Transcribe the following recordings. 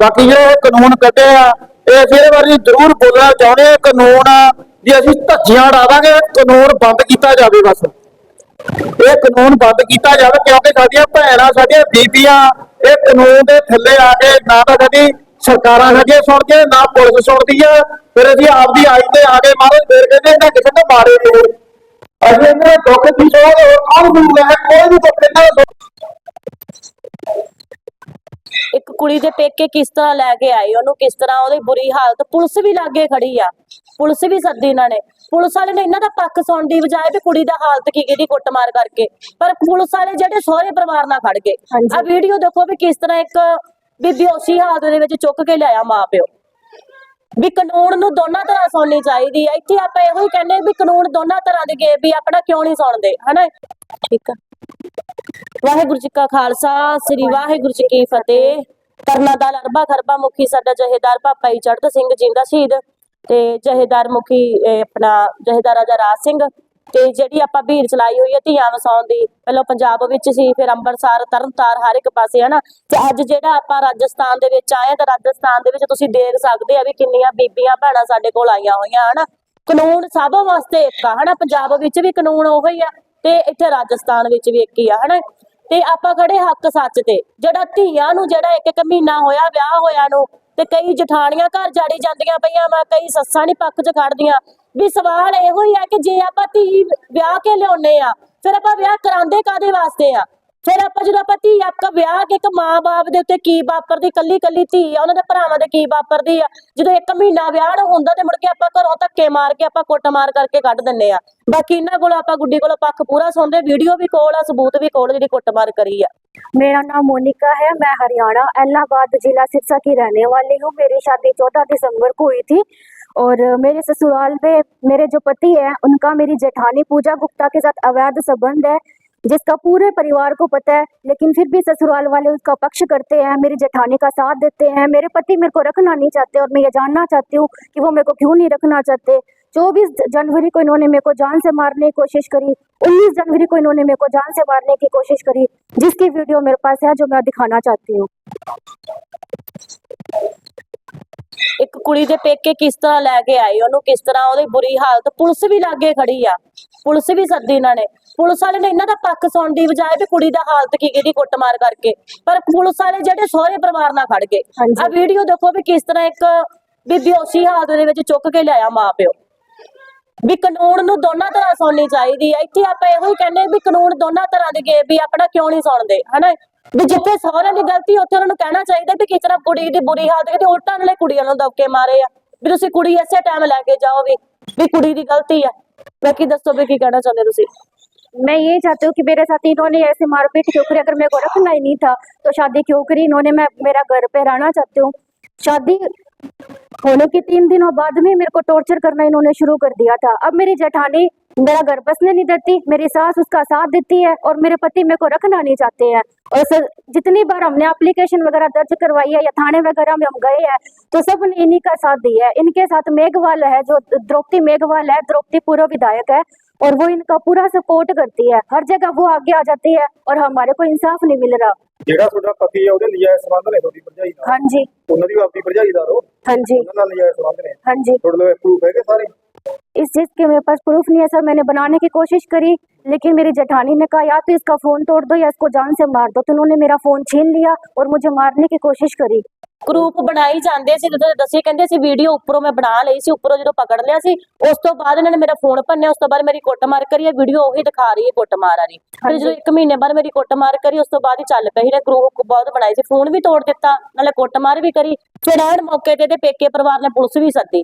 ਬਾਕੀ ਜਿਹੜੇ ਕਾਨੂੰਨ ਕੱਢੇ ਆ, ਇਹ ਅਸੀਂ ਇਹਦੇ ਬਾਰੇ ਜ਼ਰੂਰ ਬੋਲਣਾ ਚਾਹੁੰਦੇ ਆ ਕਾਨੂੰਨ ਜੇ ਅਸੀਂ ਧੱਜੀਆਂ ਉਡਾਵਾਂਗੇ, ਕਾਨੂੰਨ ਬੰਦ ਕੀਤਾ ਜਾਵੇ ਬਸ। ਇਹ ਕਾਨੂੰਨ ਬੰਦ ਕੀਤਾ ਜਾਵੇ ਕਿਉਂਕਿ ਸਾਡੀਆਂ ਭੈਣਾਂ, ਸਾਡੀਆਂ ਬੀਬੀਆਂ, ਇਹ ਕਾਨੂੰਨ ਦੇ ਥੱਲੇ ਆ ਕੇ ਨਾ ਤਾਂ ਸਾਡੀ ਸਰਕਾਰਾਂ ਸਾਡੀਆਂ ਸੁਣਦੀਆਂ, ਨਾ ਪੁਲਿਸ ਸੁਣਦੀ ਆ। ਫਿਰ ਅਸੀਂ ਆਪਦੀ ਆਈ ਤੇ ਆ ਕੇ ਮਹਾਰਾਜ ਫੇਰ ਕਹਿੰਦੇ ਇਹਨਾਂ ਕਿਸੇ ਨੇ ਮਾਰੇ ਨਹੀਂ ਅਸੀਂ ਇਹਨਾਂ ਦੇ ਦੁੱਖ ਦੀ ਸੋਚ ਹੋਰ ਕੌਣ ਸੁਣਦਾ ਕੋਈ ਵੀ ਦੁੱਖ ਇਹਨਾਂ ਦਾ ਇੱਕ ਕੁੜੀ ਦੇ ਪੇਕੇ ਕਿਸ ਤਰ੍ਹਾਂ ਲੈ ਕੇ ਆਏ ਉਹਨੂੰ ਕਿਸ ਤਰ੍ਹਾਂ ਉਹਦੀ ਬੁਰੀ ਹਾਲਤ ਪੁਲਿਸ ਵੀ ਲਾਗੇ ਖੜੀ ਆ। ਪੁਲਿਸ ਵੀ ਸੱਦੀ ਇਹਨਾਂ ਨੇ। ਪੁਲਿਸ ਵਾਲੇ ਨੇ ਇਹਨਾਂ ਦਾ ਪੱਖ ਸੁਣਨ ਦੀ ਬਜਾਏ ਵੀ ਕੁੜੀ ਦਾ ਹਾਲਤ ਕੀ ਕਿਹਦੀ ਕੁੱਟਮਾਰ ਕਰਕੇ ਪਰ ਪੁਲਿਸ ਵਾਲੇ ਜਿਹੜੇ ਸਹੁਰੇ ਪਰਿਵਾਰ ਨਾਲ ਖੜ ਗਏ। ਆ ਵੀਡੀਓ ਦੇਖੋ ਵੀ ਕਿਸ ਤਰ੍ਹਾਂ ਇੱਕ ਵੀ ਬੇਹੋਸ਼ੀ ਹਾਲਤ ਦੇ ਵਿੱਚ ਚੁੱਕ ਕੇ ਲਿਆਇਆ ਮਾਂ ਪਿਓ। ਵੀ ਕਾਨੂੰਨ ਨੂੰ ਦੋਨਾਂ ਤਰ੍ਹਾਂ ਸੁਣਨੀ ਚਾਹੀਦੀ ਹੈ ਇੱਥੇ ਆਪਾਂ ਇਹੋ ਹੀ ਕਹਿੰਦੇ ਵੀ ਕਾਨੂੰਨ ਦੋਨਾਂ ਤਰ੍ਹਾਂ ਦੇ ਗਏ ਵੀ ਆਪਣਾ ਕਿਉਂ ਨਹੀਂ ਸੁਣਦੇ ਹਨਾ? ਠੀਕ ਆ। ਵਾਹਿਗੁਰੂ ਜੀ ਕਾ ਖਾਲਸਾ, ਸ੍ਰੀ ਵਾਹਿਗੁਰੂ ਜੀ ਕੀ ਫਤਿਹ। ਤਰਨਾ ਅਰਬਾ ਖਰਬਾ ਮੁਖੀ ਸਾਡਾ ਜਹੇਦਾਰ ਭਾਪਾ ਜੀ ਚੜ੍ਹਤ ਸਿੰਘ ਜਿੰਦਾ ਸ਼ਹੀਦ ਤੇ ਜਹੇਦਾਰ ਮੁਖੀ ਆਪਣਾ ਜਹੇਦਾਰ ਰਾਜਾ ਰਾਜ ਸਿੰਘ ਤੇ ਜਿਹੜੀ ਆਪਾਂ ਭੀੜ ਚਲਾਈ ਹੋਈ ਹੈ ਧੀਆਂ ਵਸਾਉਣ ਦੀ, ਪਹਿਲਾਂ ਪੰਜਾਬ ਵਿੱਚ ਸੀ, ਫਿਰ ਅੰਮ੍ਰਿਤਸਰ, ਤਰਨਤਾਰ ਹਰ ਇੱਕ ਪਾਸੇ, ਹਨਾ? ਤੇ ਅੱਜ ਜਿਹੜਾ ਆਪਾਂ ਰਾਜਸਥਾਨ ਦੇ ਵਿੱਚ ਆਏ ਹਾਂ ਤਾਂ ਰਾਜਸਥਾਨ ਦੇ ਵਿੱਚ ਤੁਸੀਂ ਦੇਖ ਸਕਦੇ ਆ ਵੀ ਕਿੰਨੀਆਂ ਬੀਬੀਆਂ ਭੈਣਾਂ ਸਾਡੇ ਕੋਲ ਆਈਆਂ ਹੋਈਆਂ, ਹਨਾ? ਕਾਨੂੰਨ ਸਭ ਵਾਸਤੇ ਇੱਕ ਆ, ਹਨਾ? ਪੰਜਾਬ ਵਿੱਚ ਵੀ ਕਾਨੂੰਨ ਉਹੋ ਆ। ਤੇ ਇੱਥੇ ਰਾਜਸਥਾਨ ਵਿੱਚ ਵੀ ਇੱਕ ਹੀ ਆ, ਹਨਾ? ਤੇ ਆਪਾਂ ਖੜੇ ਹੱਕ ਸੱਚ ਤੇ। ਜਿਹੜਾ ਧੀਆਂ ਨੂੰ ਜਿਹੜਾ ਇੱਕ ਇੱਕ ਮਹੀਨਾ ਹੋਇਆ, ਵਿਆਹ ਹੋਇਆ ਨੂੰ, ਤੇ ਕਈ ਜਠਾਣੀਆਂ ਘਰ ਜਾੜੀ ਜਾਂਦੀਆਂ ਪਈਆਂ ਵਾ, ਕਈ ਸੱਸਾਂ ਨਹੀਂ ਪੱਖ 'ਚ ਖੜਦੀਆਂ। ਵੀ ਸਵਾਲ ਇਹੋ ਹੀ ਆ ਕਿ ਜੇ ਆਪਾਂ ਧੀ ਵਿਆਹ ਕੇ ਲਿਆਉਨੇ ਆ, ਫਿਰ ਆਪਾਂ ਵਿਆਹ ਕਰਾਉਂਦੇ ਕਾਦੇ ਵਾਸਤੇ ਆ? ਫਿਰ ਆਪਾਂ ਜਦੋਂ ਆਪਾਂ ਧੀ ਆਪਾਂ ਵਿਆਹ ਕੇ ਇੱਕ ਮਾਂ-ਬਾਪ ਦੇ ਉੱਤੇ ਕੀ ਵਾਪਰਦੀ ਕੱਲੀ ਕੱਲੀ ਧੀ ਆ ਉਹਨਾਂ ਦੇ ਭਰਾਵਾਂ ਦੇ ਕੀ ਵਾਪਰਦੀ ਆ ਜਦੋਂ ਇੱਕ ਮਹੀਨਾ ਵਿਆਹ ਨੂੰ ਹੁੰਦਾ ਤੇ ਮੁੜ ਕੇ ਆਪਾਂ ਘਰੋਂ ਧੱਕੇ ਮਾਰ ਕੇ ਆਪਾਂ ਕੁੱਟ ਮਾਰ ਕਰਕੇ ਕੱਢ ਦਿੰਨੇ ਆ ਬਾਕੀ ਇਹਨਾਂ ਕੋਲ ਆਪਾਂ ਗੁੱਡੀ ਕੋਲੋਂ ਪੱਖ ਪੂਰਾ ਸੁਣਦੇ ਵੀਡੀਓ ਵੀ ਕੋਲ ਆ ਸਬੂਤ ਵੀ ਕੋਲ ਜਿਹੜੀ ਕੁੱਟਮਾਰ ਕਰੀ ਆ मेरा नाम मोनिका है मैं हरियाणा इलाहाबाद जिला सिरसा की रहने वाली हूँ मेरी शादी चौदह दिसंबर को हुई थी और मेरे ससुराल में मेरे जो पति है उनका मेरी जेठानी पूजा गुप्ता के साथ अवैध संबंध है जिसका पूरे परिवार को पता है, लेकिन फिर भी ससुराल वाले उसका पक्ष करते हैं, मेरी जेठानी का साथ देते हैं, मेरे पति मेरे को रखना नहीं चाहते और मैं ये जानना चाहती हूँ कि वो मेरे को क्यों नहीं रखना चाहते। चौबीस जनवरी को इन्होंने मेरे को जान से मारने की कोशिश करी, उन्नीस जनवरी को इन्होंने मेरे को जान से मारने की कोशिश करी, जिसकी वीडियो मेरे पास है, जो मैं दिखाना चाहती हूँ। ਇੱਕ ਕੁੜੀ ਦੇ ਪੇਕੇ ਕਿਸ ਤਰ੍ਹਾਂ ਲੈ ਕੇ ਆਏ ਉਹਨੂੰ ਕਿਸ ਤਰ੍ਹਾਂ ਉਹਦੀ ਬੁਰੀ ਹਾਲਤ? ਪੁਲਿਸ ਵੀ ਲਾਗੇ ਖੜੀ ਆ। ਪੁਲਿਸ ਵੀ ਸੱਦੀ ਇਹਨਾਂ ਨੇ। ਪੁਲਿਸ ਵਾਲੇ ਨੇ ਇਹਨਾਂ ਦਾ ਪੱਖ ਸੁਣਨ ਦੀ ਬਜਾਏ ਵੀ ਕੁੜੀ ਦਾ ਹਾਲਤ ਕੀ ਕਿਹਦੀ ਕੁੱਟਮਾਰ ਕਰਕੇ। ਪਰ ਪੁਲਿਸ ਵਾਲੇ ਜਿਹੜੇ ਸਹੁਰੇ ਪਰਿਵਾਰ ਨਾਲ ਖੜ ਗਏ। ਆ ਵੀਡੀਓ ਦੇਖੋ ਵੀ ਕਿਸ ਤਰ੍ਹਾਂ ਇੱਕ ਵੀ ਬੇਹੋਸ਼ੀ ਹਾਲਤ ਦੇ ਵਿੱਚ ਚੁੱਕ ਕੇ ਲਿਆਇਆ ਮਾਂ ਪਿਓ। ਵੀ ਕਾਨੂੰਨ ਨੂੰ ਦੋਨਾਂ ਤਰ੍ਹਾਂ ਸੁਣਨੀ ਚਾਹੀਦੀ ਹੈ ਇੱਥੇ ਆਪਾਂ ਇਹੋ ਹੀ ਕਹਿੰਦੇ ਵੀ ਕਾਨੂੰਨ ਦੋਨਾਂ ਤਰ੍ਹਾਂ ਦੇ ਗਏ ਵੀ ਆਪਣਾ ਕਿਉਂ ਨਹੀਂ ਸੁਣਦੇ ਹਨਾ? ਵੀ ਜਿੱਥੇ ਸਹੁਰਿਆਂ ਦੀ ਗਲਤੀ ਉੱਥੇ ਉਹਨਾਂ ਨੂੰ ਕਹਿਣਾ ਚਾਹੀਦਾ ਵੀ ਕਿਸ ਤਰ੍ਹਾਂ ਕੁੜੀ ਦੀ ਬੁਰੀ ਹਾਲਤ ਕਿਤੇ ਉਲਟਾ ਨਾਲੇ ਕੁੜੀਆਂ ਨੂੰ ਦਬਕੇ ਮਾਰੇ ਆ ਵੀ ਤੁਸੀਂ ਕੁੜੀ ਐਸੇ ਟਾਈਮ ਲੈ ਕੇ ਜਾਓ ਵੀ ਵੀ ਕੁੜੀ ਦੀ ਗਲਤੀ ਆ ਬਾਕੀ ਦੱਸੋ ਵੀ ਕੀ ਕਹਿਣਾ ਚਾਹੁੰਦੇ ਤੁਸੀਂ मैं ये चाहती हूँ कि मेरे साथ इन्होंने ऐसे मारपीट क्यों करी अगर मेरे को रखना ही नहीं था तो शादी क्यों करी इन्होंने मैं मेरा घर पे रहना चाहती हूँ शादी होने के तीन दिनों बाद में मेरे को टॉर्चर करना इन्होंने शुरू कर दिया था अब मेरी जेठानी मेरा घर बसने नहीं देती मेरी सास उसका साथ देती है और मेरे पति मेरे को रखना नहीं चाहते हैं और सर जितनी बार हमने एप्लीकेशन वगैरह दर्ज करवाई है या थाने वगैरह में हम गए हैं तो सब ने इन्हीं का साथ दिया है इनके साथ मेघवाल है जो द्रौपदी मेघवाल है द्रौपदी पूर्व विधायक है और वो इनका पूरा सपोर्ट करती है हर जगह वो आगे आ जाती है और हमारे को इंसाफ नहीं मिल रहा ਜਿਹੜਾ ਤੁਹਾਡਾ ਪਤੀ ਹੈ ਉਹਦੇ ਨਜਾਇਜ਼ ਸੰਬੰਧ ਨੇ ਤੁਹਾਡੀ ਭਰਜਾਈ ਨਾਲ हाँ जी ਉਹਨਾਂ ਦੀ ਵੀ ਆਪਦੀ ਭਰਜਾਈ ਦਾ ਰੋ हाँ जी ਉਹਨਾਂ ਨਾਲ ਨਜਾਇਜ਼ ਸੰਬੰਧ ਨੇ हाँ जी ਤੁਹਾਡੇ ਕੋਲ ਪ੍ਰੂਫ ਹੈਗੇ ਸਾਰੇ इस चीज के मेरे पास प्रूफ नहीं है सर मैंने बनाने की कोशिश करी लेकिन मेरी जेठानी ने कहा या तो इसका फोन तोड़ दो या इसको जान से मार दो तो उन्होंने मेरा फोन छीन लिया और मुझे मारने की कोशिश करी ਗਰੁੱਪ ਬਣਾਈ ਜਾਂਦੇ ਸੀ ਜਦੋਂ ਦੱਸੇ ਕਹਿੰਦੇ ਸੀ ਵੀਡੀਓ ਉੱਪਰੋਂ ਮੈਂ ਬਣਾ ਲਈ ਸੀ ਉੱਪਰੋਂ ਜਦੋਂ ਪਕੜ ਲਿਆ ਸੀ ਉਸ ਤੋਂ ਬਾਅਦ ਇਹਨਾਂ ਨੇ ਮੇਰਾ ਫੋਨ ਭੰਨਿਆ ਉਸ ਤੋਂ ਬਾਅਦ ਮੇਰੀ ਕੁੱਟਮਾਰ ਕਰੀ ਹੈ ਵੀਡੀਓ ਉਹੀ ਦਿਖਾ ਰਹੀ ਹੈ ਕੁੱਟਮਾਰ ਵਾਲੀ ਫਿਰ ਜਦੋਂ ਇੱਕ ਮਹੀਨੇ ਬਾਅਦ ਮੇਰੀ ਕੁੱਟਮਾਰ ਕਰੀ ਉਸ ਤੋਂ ਬਾਅਦ ਹੀ ਚੱਲ ਪਈ ਨੇ ਗਰੁੱਪ ਬਹੁਤ ਬਣਾਈ ਸੀ ਫੋਨ ਵੀ ਤੋੜ ਦਿੱਤਾ ਨਾਲੇ ਕੁੱਟਮਾਰ ਵੀ ਕਰੀ ਫਿਰ ਐਨ ਮੌਕੇ ਤੇ ਤੇ ਪੇਕੇ ਪਰਿਵਾਰ ਨੇ ਪੁਲਿਸ ਵੀ ਸੱਦੀ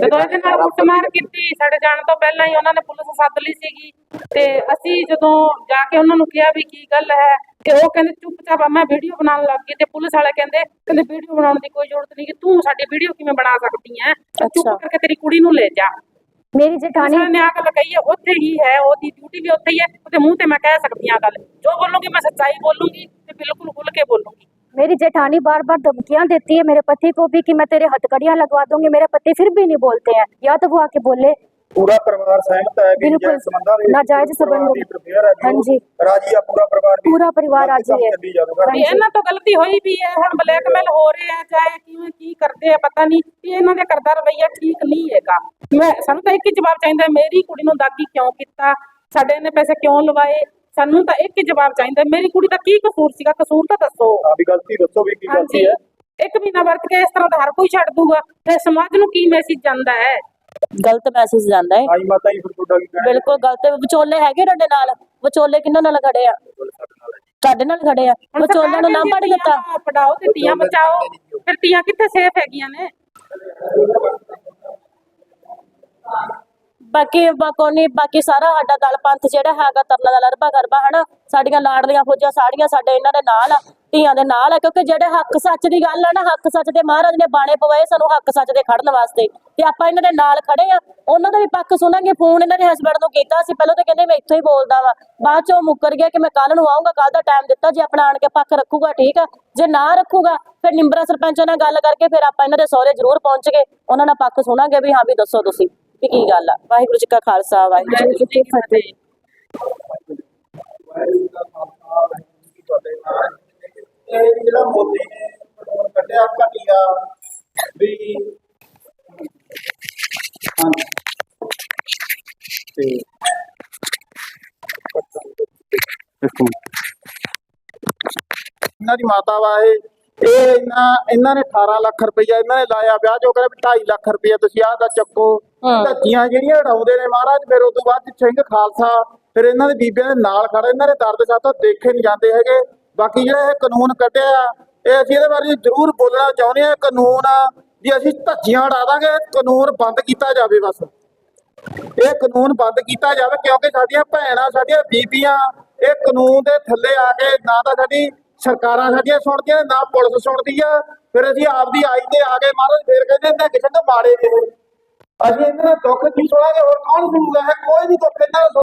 ਜਦੋਂ ਇਹਦੇ ਨਾਲ ਕੁੱਟਮਾਰ ਕੀਤੀ ਸਾਡੇ ਜਾਣ ਤੋਂ ਪਹਿਲਾਂ ਹੀ ਉਹਨਾਂ ਨੇ ਪੁਲਿਸ ਸੱਦ ਲਈ ਸੀਗੀ। ਤੇ ਅਸੀਂ ਜਦੋਂ ਜਾ ਕੇ ਉਹਨਾਂ ਨੂੰ ਕਿਹਾ ਵੀ ਕੀ ਗੱਲ ਹੈ ਤੇ ਉਹ ਕਹਿੰਦੇ ਚੁੱਪਚਾਪ ਆ ਮੈਂ ਵੀਡੀਓ ਬਣਾਉਣ ਲੱਗ ਗਈ ਤੇ ਪੁਲਿਸ ਵਾਲੇ ਕਹਿੰਦੇ ਕਹਿੰਦੇ ਵੀਡੀਓ ਬਣਾਉਣ ਦੀ ਕੋਈ ਜ਼ਰੂਰਤ ਨਹੀਂ ਕਿ ਤੂੰ ਸਾਡੀ ਵੀਡੀਓ ਕਿਵੇਂ ਬਣਾ ਸਕਦੀ ਹੈ? ਚੁੱਪ। ਕਰਕੇ ਤੇਰੀ ਕੁੜੀ ਨੂੰ ਲੈ ਜਾ। ਮੇਰੀ ਜਠਾਣੀ ਨੇ ਆ ਗੱਲ ਕਹੀ ਹੈ ਉੱਥੇ ਹੀ ਹੈ ਉਹਦੀ ਡਿਊਟੀ ਵੀ ਉੱਥੇ ਹੀ ਹੈ ਉਹਦੇ ਮੂੰਹ ਤੇ ਮੈਂ ਕਹਿ ਸਕਦੀ ਹਾਂ ਗੱਲ। ਜੋ ਬੋਲੂੰਗੀ ਮੈਂ ਸੱਚਾਈ ਬੋਲੂੰਗੀ ਤੇ ਬਿਲकुल ਖੁੱਲ ਕੇ ਬੋਲੂੰਗੀ। मेरी जेठानी बार बार धमकियां देती है मेरे पति को भी कि मैं तेरे हथकड़ियां लगवा दूंगी मेरे पति फिर भी नहीं बोलते हैं या तो वो आके बोले ਪੂਰਾ ਪਰਿਵਾਰ ਸਹਿਮਤ ਹੈ ਕਿ ਬਿਲਕੁਲ। ਨਾਜਾਇਜ਼ ਸੰਬੰਧਾਂ ਦੇ ਵਿੱਚ ਨਾਜਾਇਜ਼ ਪਰਿਵਾਰ ਸੰਬੰਧ। ਦੀ interfere ਹੈ ਜੋ ਹਾਂਜੀ। ਰਾਜੀ ਆ ਪੂਰਾ ਪਰਿਵਾਰ ਵੀ पूरा परिवार ਬਾਕੀ राजी ਕੰਮ है ਚੱਲੀ ਜਾਵੇ ਘਰ ਵੀ ਇਹਨਾਂ ਤੋਂ ਗਲਤੀ ਹੋਈ ਵੀ ਹੈ ਹੁਣ ਬਲੈਕਮੇਲ ਹੋ ਰਹੇ ਆ ਚਾਹੇ ਕਿਵੇਂ ਕੀ ਕਰਦੇ ਆ ਪਤਾ ਨਹੀਂ ਕਿ ਇਹਨਾਂ ਦੇ ਕਰਦਾ ਰਵਈਆ ਠੀਕ ਨਹੀਂ ਹੈਗਾ ਮੈਂ ਸਾਨੂੰ ਤਾਂ ਇੱਕ ਹੀ ਜਵਾਬ ਚਾਹੀਦਾ ਹੈ, ਮੇਰੀ ਕੁੜੀ ਨੂੰ ਦਾਗੀ ਕਿਉਂ ਕੀਤਾ ਸਾਡੇ ਨੇ ਪੈਸੇ ਕਿਉਂ ਲਵਾਏ ਸਾਨੂੰ ਤਾਂ ਇੱਕ ਹੀ ਜਵਾਬ ਚਾਹੀਦਾ ਮੇਰੀ ਕੁੜੀ ਦਾ ਕੀ ਕਸੂਰ ਸੀਗਾ? ਕਸੂਰ ਤਾਂ ਦੱਸੋ। ਆ ਵੀ ਗਲਤੀ ਦੱਸੋ ਵੀ ਕੀ ਗਲਤੀ ਹਾਂਜੀ। ਹੈ। ਇੱਕ ਮਹੀਨਾ ਵਰਤ ਕੇ ਇਸ ਤਰ੍ਹਾਂ ਦਾ ਹਰ ਕੋਈ ਛੱਡ ਦੂਗਾ ਤੇ ਸਮਾਜ ਨੂੰ ਕੀ ਮੈਸੇਜ ਜਾਂਦਾ ਹੈ? ਗਲਤ ਮੈਸੇਜ ਜਾਂਦਾ ਹੈ। ਆਈ ਮਾਤਾ ਜੀ ਫਿਰ ਤੁਹਾਡਾ ਕੀ ਕਹਿਣਾ ਬਿਲਕੁਲ ਗਲਤ। ਵਿਚੋਲੇ ਹੈਗੇ ਤੁਹਾਡੇ ਨਾਲ? ਵਿਚੋਲੇ ਕਿੰਨਾਂ ਨਾਲ ਖੜੇ ਆ? ਤੁਹਾਡੇ ਨਾਲ ਖੜੇ ਆ। ਹੁਣ ਵਿਚੋਲਿਆਂ ਨੂੰ ਨਾ ਸਰਕਾਰ ਪੜ ਕਹਿੰਦੀ ਦਿੱਤਾ। ਪੜਾਓ ਤੇ ਧੀਆਂ ਬਚਾਓ। ਫਿਰ ਧੀਆਂ ਕਿੱਥੇ ਸੇਫ ਹੈਗੀਆਂ ਨੇ? ਬਾਕੀ ਬਾਕੋਨੀ ਬਾਕੀ ਸਾਰਾ ਸਾਡਾ ਦਲ ਪੰਥ ਜਿਹੜਾ ਹੈਗਾ, ਤਰਲਾ ਦਾ ਲਰਬਾ ਗਰਬਾ ਹਨਾ? ਸਾਡੀਆਂ ਲਾੜਲੀਆਂ ਫੌਜਾਂ ਸਾੜੀਆਂ ਸਾਡੇ ਇਹਨਾਂ ਦੇ ਨਾਲ ਆ, ਧੀਆਂ ਦੇ ਨਾਲ ਆ, ਕਿਉਂਕਿ ਜਿਹੜੇ ਹੱਕ ਸੱਚ ਦੀ ਗੱਲ ਆ ਨਾ, ਹੱਕ ਸੱਚ ਦੇ ਮਹਾਰਾਜ ਨੇ ਬਾਣੇ ਪਵਾਏ ਸਾਨੂੰ ਹੱਕ ਸੱਚ ਦੇ ਖੜਨ ਵਾਸਤੇ। ਤੇ ਆਪਾਂ ਇਹਨਾਂ ਦੇ ਨਾਲ ਖੜੇ ਆ, ਉਹਨਾਂ ਦਾ ਵੀ ਪੱਖ ਸੁਣਾਂਗੇ, ਫੋਨ ਇਹਨਾਂ ਦੇ ਹਸਬੰਡ ਨੂੰ ਕੀਤਾ ਸੀ, ਪਹਿਲਾਂ ਤਾਂ ਕਹਿੰਦੇ ਮੈਂ ਇੱਥੋਂ ਹੀ ਬੋਲਦਾ ਵਾਂ। ਬਾਅਦ ਚੋਂ ਮੁੱਕਰ ਗਿਆ ਕਿ ਮੈਂ ਕੱਲ ਨੂੰ ਆਉਂਗਾ ਕੱਲ ਦਾ ਟਾਈਮ ਦਿੱਤਾ, ਜੇ ਆਪਣਾ ਆਣ ਕੇ ਪੱਖ ਰੱਖੂਗਾ, ਠੀਕ ਆ। ਜੇ ਨਾ ਰੱਖੂਗਾ, ਫਿਰ ਨਿੰਬਰਾ ਸਰਪੰਚਾਂ ਨਾਲ ਗੱਲ ਕਰਕੇ ਫਿਰ ਆਪਾਂ ਇਹਨਾਂ ਦੇ ਸਹੁਰੇ ਜ਼ਰੂਰ ਪਹੁੰਚ ਗਏ। ਉਹਨਾਂ ਨਾਲ ਪੱਖ ਸੁਣਾਂਗੇ ਵੀ ਹਾਂ ਵੀ ਦੱਸੋ ਤੁਸੀਂ। ਵੀ ਕੀ ਗੱਲ ਆ? ਵਾਹਿਗੁਰੂ ਜੀ ਕਾ ਖਾਲਸਾ ਵਾਹਿਗੁਰੂ ਜੀ ਕੀ ਫਤਿਹ ਇਹ ਜਿਹੜਾ ਮੋਦੀ ਨੇ ਕੱਢਿਆ ਘਟੀਆ ਵੀ ਤੇ ਇਹਨਾਂ ਦੀ ਮਾਤਾ ਵਾ ਇਹ ਇਹ ਇਹਨਾਂ ਇਹਨਾਂ ਨੇ 18 ਲੱਖ ਰੁਪਈਆ ਇਹਨਾਂ ਨੇ ਲਾਇਆ ਵਿਆਹ ਜੋ ਕਹਿੰਦੇ 2.5 ਲੱਖ ਰੁਪਈਆ ਤੁਸੀਂ ਆਹ ਦਾ ਚੱਕੋ। ਹਾਂ। ਜਿਹੜੀਆਂ ਉਡਾਉਂਦੇ ਨੇ ਮਹਾਰਾਜ, ਫਿਰ ਉਸ ਤੋਂ ਬਾਅਦ ਸਿੰਘ ਖਾਲਸਾ, ਫਿਰ ਇਹਨਾਂ ਦੇ ਬੀਬੀਆਂ ਦੇ ਨਾਲ ਖੜੇ ਇਹਨਾਂ ਦੇ ਦਰਦ ਸਾਥੋਂ ਦੇਖੇ ਨਹੀਂ ਜਾਂਦੇ ਹੈਗੇ। ਬਾਕੀ ਜਿਹੜਾ ਇਹ ਕਾਨੂੰਨ ਕੱਢਿਆ, ਇਹ ਅਸੀਂ ਇਹਦੇ ਬਾਰੇ ਜ਼ਰੂਰ ਬੋਲਣਾ ਚਾਹੁੰਦੇ ਹਾਂ ਕਾਨੂੰਨ ਵੀ ਅਸੀਂ ਧੱਜੀਆਂ ਉਡਾ ਦਾਂਗੇ ਕਾਨੂੰਨ ਬੰਦ ਕੀਤਾ ਜਾਵੇ ਬਸ। ਇਹ ਕਾਨੂੰਨ ਬੰਦ ਕੀਤਾ ਜਾਵੇ, ਕਿਉਂਕਿ ਸਾਡੀਆਂ ਭੈਣਾਂ, ਸਾਡੀਆਂ ਬੀਬੀਆਂ, ਇਹ ਕਾਨੂੰਨ ਦੇ ਥੱਲੇ ਆ ਕੇ ਨਾ ਤਾਂ ਸਾਡੀ ਸਰਕਾਰਾਂ ਸਾਡੀਆਂ ਸੁਣਦੀਆਂ, ਨਾ ਪੁਲਿਸ ਸੁਣਦੀ ਆ। ਫਿਰ ਅਸੀਂ ਆਪਦੀ ਆਈ ਤੇ ਆ ਕੇ ਮਹਾਰਾਜ ਫੇਰ ਕਹਿੰਦੇ ਨੇ ਕਿਸੇ ਤੋਂ ਮਾੜੇ ਨੇ ਅਸੀਂ ਇਹਨਾਂ ਦੁੱਖ ਨਹੀਂ ਸੁਣਾਂਗੇ, ਹੋਰ ਕੌਣ ਸੁਣੂਗਾ? ਇਹ ਕੋਈ ਵੀ ਦੁੱਖ ਇਹਨਾਂ ਦਾ ਸੁਣ-